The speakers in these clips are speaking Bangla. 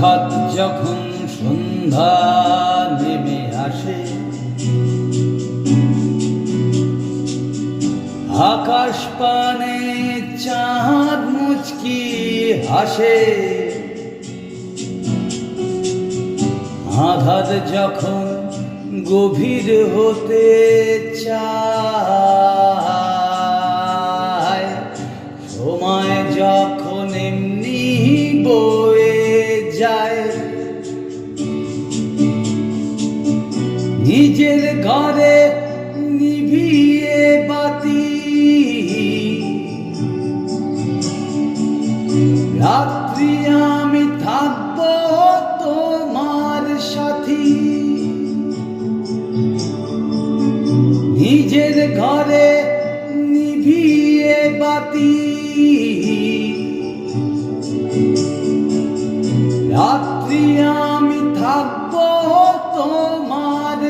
হঠাৎ যখন সন্ধ্যা নেমে আসে, আকাশ পানে চাঁদ মুচকি হাসে। আধার যখন গভীর হতে চায়, সময় যখন এমনি বয়ে নিজের ঘরে নিভিয়ে বাতি। রাত্রি আমি থাকব তোমার সাথী। নিজের ঘরে নিভিয়ে বাতি। রাত্রি আমি থাকব তোমার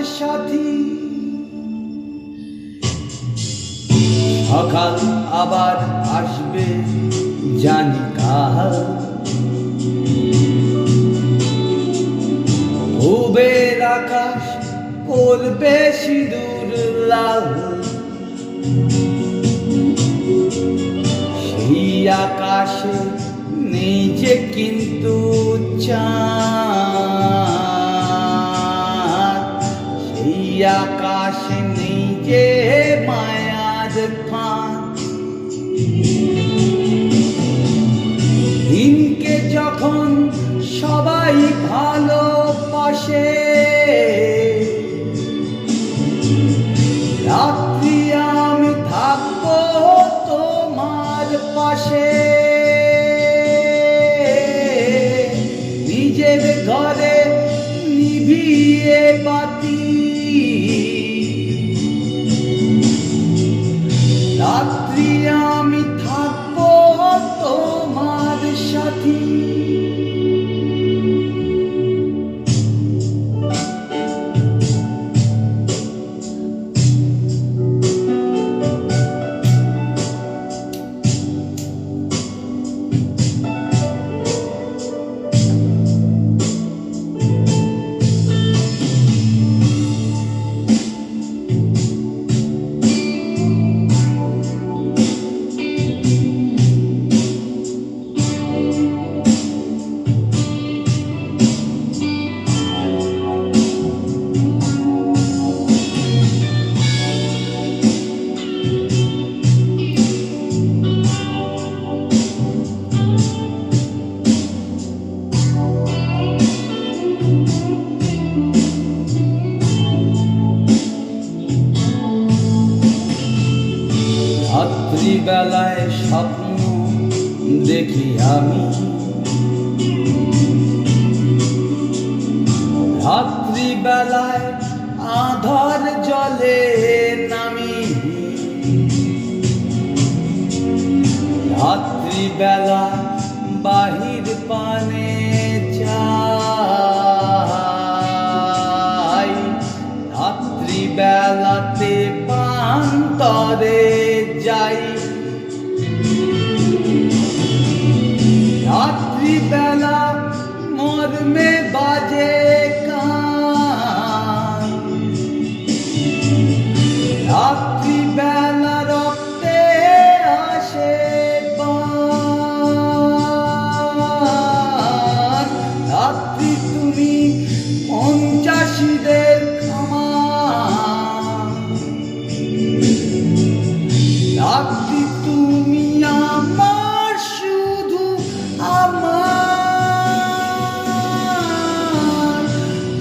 সাথী। সকাল আবার আসবে, জানি কাল। পূবের আকাশ করবে সিঁদুর লাল। সেই আকাশে নিজে কিন্তু চাঁদ। আকাশে নিজে মায়ার ফাঁদ দিনকে যখন সবাই ভালোবাসে, রাত্রি আমি থাকব তোমার পাশে। নিজের ঘরে নিভিয়ে বাতি রাত্রি আমি। রাত্রিবেলায় আধার জলে নামি। রাত্রিবেলা বাহির পানে যাই রাত্রিবেলাতে পান্তরে যাই। রাত্রিবেলা মর্মে বাজে।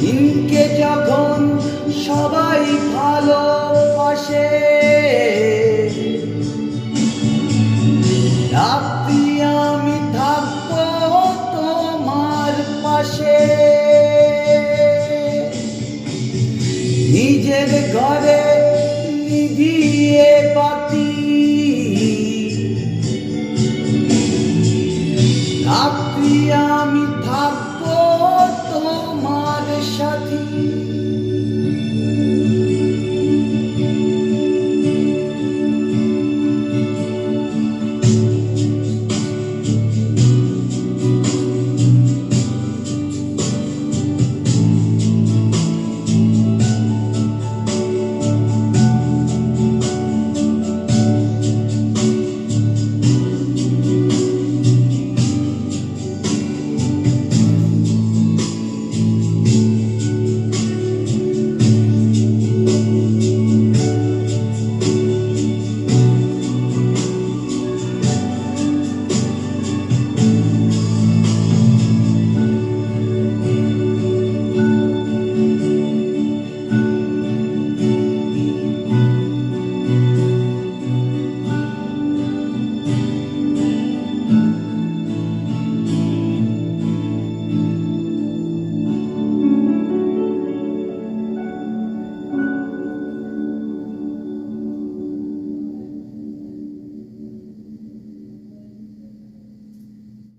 দিনকে যখন সবাই ভালোবাসে, রাত্রি আমি থাকব তোমার পাশে। নিজের ঘরে নিভিয়ে বাতি রাত্রি আমি থাকব shanti